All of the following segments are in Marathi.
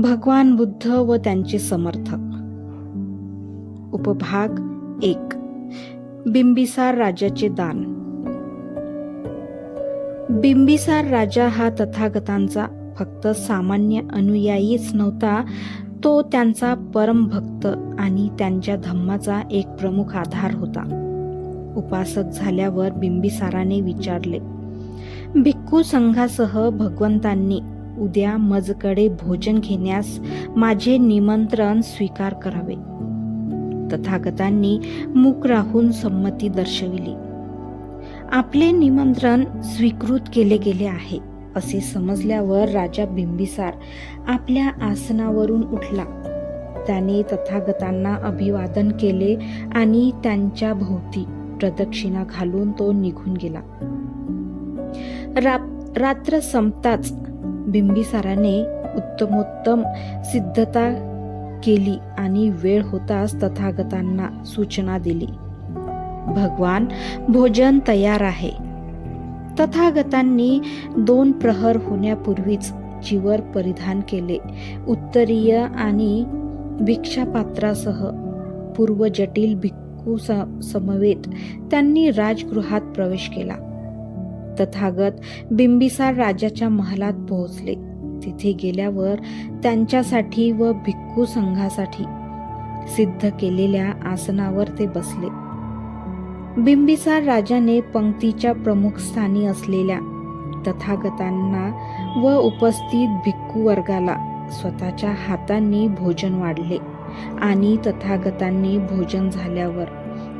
भगवान बुद्ध व त्यांचे समर्थक. उपभाग एक. बिंबिसार राजाचे दान. बिंबिसार राजा हा तथागतांचा फक्त सामान्य अनुयायीच नव्हता. तो त्यांचा परमभक्त आणि त्यांच्या धम्माचा एक प्रमुख आधार होता. उपासक झाल्यावर बिंबिसाराने विचारले भिक्खू संघासह भगवंतांनी उद्या मजकडे भोजन घेण्यास माझे निमंत्रण स्वीकार करावे. तथागतांनी मूक राहून संमती दर्शविली. आपले निमंत्रण स्वीकृत केले गेले आहे असे समजल्यावर राजा बिंबिसार आपल्या आसनावरून उठला. त्याने तथागतांना अभिवादन केले आणि त्यांच्या भोवती प्रदक्षिणा घालून तो निघून गेला. रा- रात्र संपताच बिंबिसाराने उत्तमोत्तम सिद्धता केली आणि वेळ होताच तथागतांना सूचना दिली. भगवान भोजन तयार आहे. तथागतांनी दोन प्रहर होण्यापूर्वीच चिवर परिधान केले. उत्तरीय आणि भिक्षापात्रासह पूर्वजटिल भिक्खू समवेत त्यांनी राजगृहात प्रवेश केला. तथागत बिंबिसार राजाच्या महालात पोहोचले. तिथे गेल्यावर त्यांच्यासाठी व भिक्खू संघासाठी सिद्ध केलेल्या आसनावर ते बसले. बिंबिसार राजाने पंक्तीच्या प्रमुख स्थानी असलेल्या तथागतांना व उपस्थित भिक्खू वर्गाला स्वतःच्या हातांनी भोजन वाढले आणि तथागतांनी भोजन झाल्यावर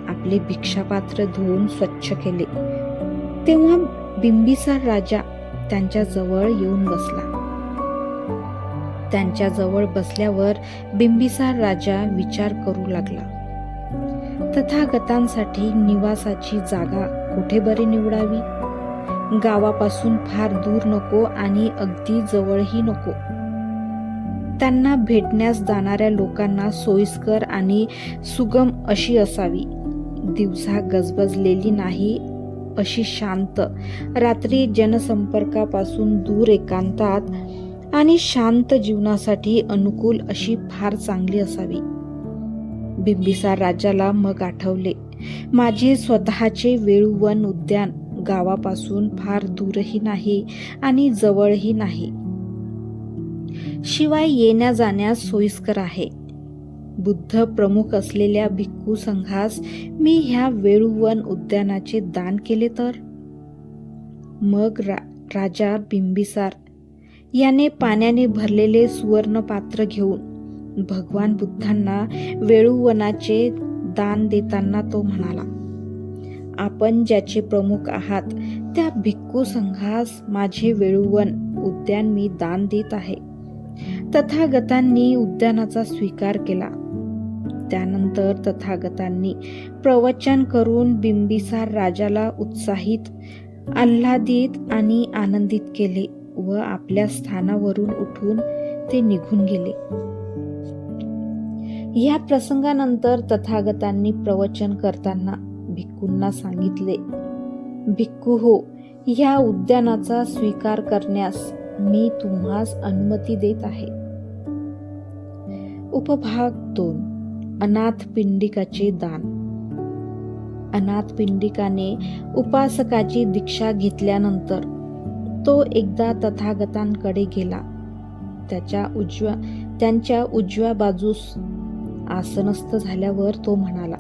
आपले भिक्षापात्र धुवून स्वच्छ केले. तेव्हा बिंबिसार राजा त्यांच्या जवळ येऊन बसला. त्यांच्या जवळ बसल्यावर बिंबिसार राजा विचार करू लागला. तथागतांसाठी निवासाची जागा कुठे बरी निवडावी? गावापासून फार दूर नको आणि अगदी जवळही नको. त्यांना भेटण्यास जाणाऱ्या लोकांना सोयीस्कर आणि सुगम अशी असावी. दिवसा गजबजलेली नाही अशी शांत. रात्री जनसंपर्कापासून दूर एकांतात आणि शांत जीवनासाठी अनुकूल अशी फार चांगली असावी. बिंबिसार राजाला मग आठवले. माझे स्वतःचे वेळुवन उद्यान गावापासून फार दूरही नाही आणि जवळही नाही. शिवाय येण्या जाण्यास सोयीस्कर आहे. बुद्ध प्रमुख असलेल्या भिक्खू संघास मी ह्या वेळुवन उद्यानाचे दान केले तर? मग रा, राजा बिंबिसार याने पाण्याने भरलेले सुवर्ण पात्र घेऊन भगवान बुद्धांना वेळुवनाचे दान देताना तो म्हणाला आपण ज्याचे प्रमुख आहात त्या भिक्खू संघास माझे वेळुवन उद्यान मी दान देत आहे. तथागतांनी उद्यानाचा स्वीकार केला. त्यानंतर तथागतांनी प्रवचन करून बिंबिसार राजाला उत्साहित आल्हादित आणि आनंदित केले व आपल्या स्थानावरून उठून ते निघून गेले. या प्रसंगानंतर तथागतांनी प्रवचन करताना भिक्खूंना सांगितले भिक्खू हो या उद्यानाचा स्वीकार करण्यास मी तुम्हास अनुमती देत आहे. उपभाग दोन. अनाथ पिंडिकाचे दान. अनाथ पिंडिकाने उपासकाची दीक्षा घेतल्यानंतर तो एकदा तथागतांकडे गेला. त्याच्या उजव्या त्यांच्या उजव्या बाजूस आसनस्थ झाल्यावर तो म्हणाला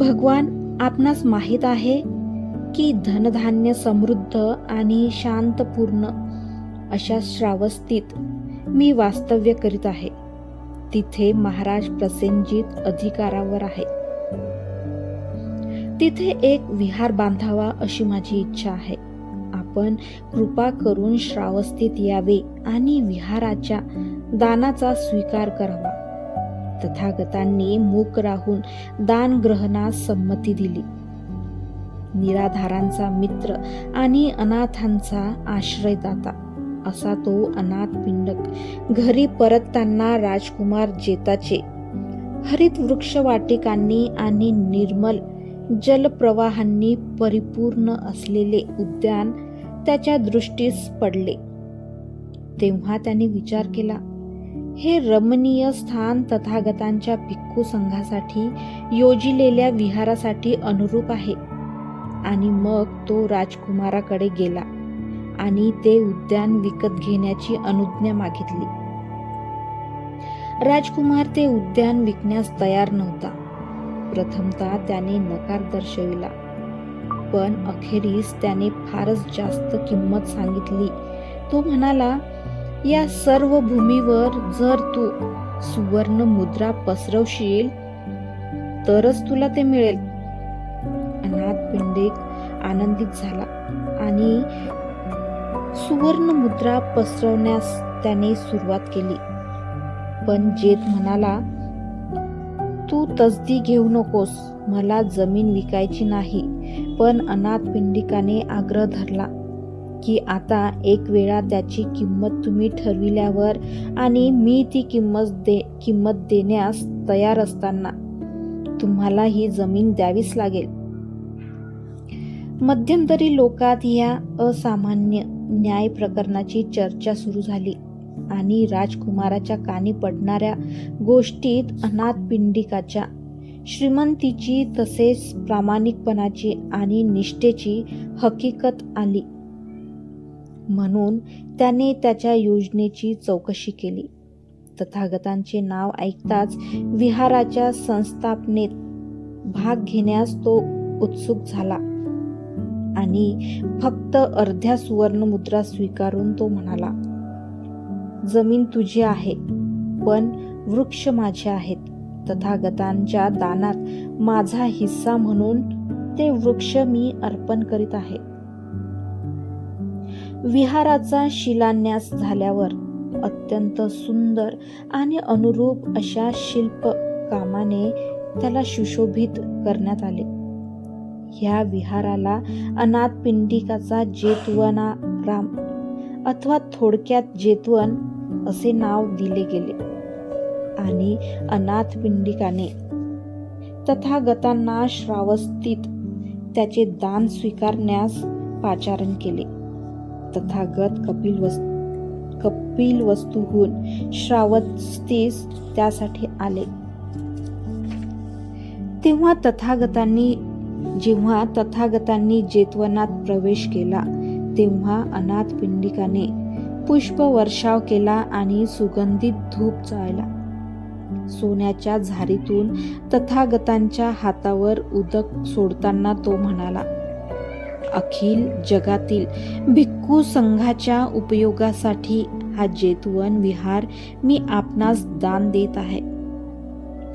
भगवान आपणास माहीत आहे की धनधान्य समृद्ध आणि शांतपूर्ण अशा श्रावस्तीत मी वास्तव्य करीत आहे. तिथे महाराज प्रसेनजीत अधिकारावर आहे. तिथे एक विहार बांधावा अशी माझी इच्छा आहे. आपण कृपा करून श्रावस्थित यावे आणि विहाराच्या दानाचा स्वीकार करावा. तथागतांनी मूक राहून दान ग्रहणास संमती दिली. निराधारांचा मित्र आणि अनाथांचा आश्रयदाता असा तो अनाथ पिंडक. घरी परतताना राजकुमार जेताचे. हरित वृक्ष वाटिकांनी आणि निर्मल जलप्रवाहांनी परिपूर्ण असलेले उद्यान त्याच्या दृष्टीस पडले. तेव्हा त्याने विचार केला हे रमणीय स्थान तथागतांच्या भिक्खू संघासाठी योजिलेल्या विहारासाठी अनुरूप आहे. आणि मग तो राजकुमाराकडे गेला. आणि ते उद्यान विकत घेण्याची अनुज्ञा मागितली. राजकुमार ते उद्यान विकण्यास तयार नव्हता. प्रथमतः त्याने नकार दर्शविला. पण अखेरीस त्याने फारच जास्त किंमत सांगितली. तो म्हणाला या सर्व भूमीवर जर तू सुवर्ण मुद्रा पसरवशील तरच तुला ते मिळेल. अनाथ पिंडे आनंदित झाला आणि सुवर्ण मुद्रा पसरवण्यास त्याने सुरुवात केली. पण जेत म्हणाला तू तसदी घेऊ नकोस मला जमीन विकायची नाही. पण अनाथ पिंडिकाने आग्रह धरला की आता एक वेळा त्याची किंमत तुम्ही ठरविल्यावर आणि मी ती किंमत दे किंमत देण्यास तयार असताना तुम्हाला ही जमीन द्यावीच लागेल. मध्यंतरी लोकात या असामान्य न्याय प्रकरणाची चर्चा सुरू झाली आणि राजकुमाराच्या कानी पडणाऱ्या गोष्टीत अनाथ पिंडिकाच्या श्रीमंतीची तसेच प्रामाणिकपणाची आणि निष्ठेची हकीकत आली. म्हणून त्याने त्याच्या योजनेची चौकशी केली. तथागतांचे नाव ऐकताच विहाराच्या संस्थापनेत भाग घेण्यास तो उत्सुक झाला. आणि फक्त अर्ध्या सुवर्ण मुद्रा स्वीकारून तो म्हणाला जमीन तुझी आहे पण वृक्ष माझे आहेत. तथागतांच्या दानात माझा हिस्सा म्हणून ते वृक्ष मी अर्पण करीत आहे. विहाराचा शिलान्यास झाल्यावर अत्यंत सुंदर आणि अनुरूप अशा शिल्प कामाने त्याला सुशोभित करण्यात आले. ह्या विहाराला अनाथ पिंडिकाचा जेतवना राम अथवा थोडक्यात जेतवन असे नाव दिले गेले. आणि अनाथ पिंडिकाने तथागतांना श्रावस्तीत त्याचे दान स्वीकारण्यास पाचारण केले. तथागत कपिल वस्तू कपिल वस्तूहून श्रावस्तीस त्यासाठी आले. तेव्हा तथागतांनी जेव्हा तथागतांनी जेतवनात प्रवेश केला तेव्हा अनाथ पिंडिकाने पुष्प वर्षाव केला आणि सुगंधित धूप चाळला. सोन्याच्या झारीतून तथागतांच्या हातावर उदक सोडताना तो म्हणाला अखिल जगातील भिक्खू संघाच्या उपयोगासाठी हा जेतवन विहार मी आपणास दान देत आहे.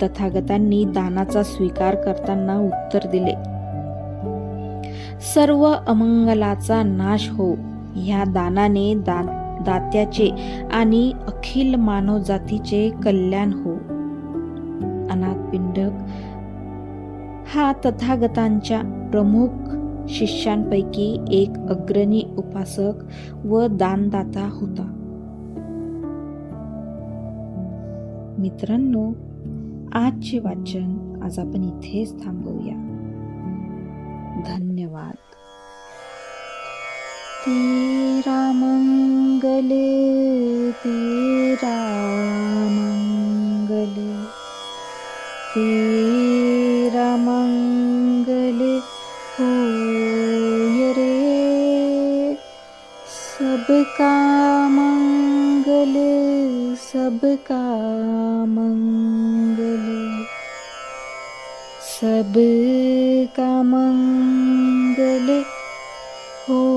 तथागतांनी दानाचा स्वीकार करताना उत्तर दिले सर्व अमंगलाचा नाश हो. ह्या दानाने दा दात्याचे आणि अखिल मानवजातीचे कल्याण हो. अनाथ पिंडक हा तथागतांच्या प्रमुख शिष्यांपैकी एक अग्रणी उपासक व दानदाता होता. मित्रांनो आजचे वाचन आज आपण इथेच थांबवूया. धन्यवाद। तीरामङ्गले तीरामङ्गले तीरामङ्गले रे। सबका मङ्गल सबका मङ्गल सब मंगल होय रे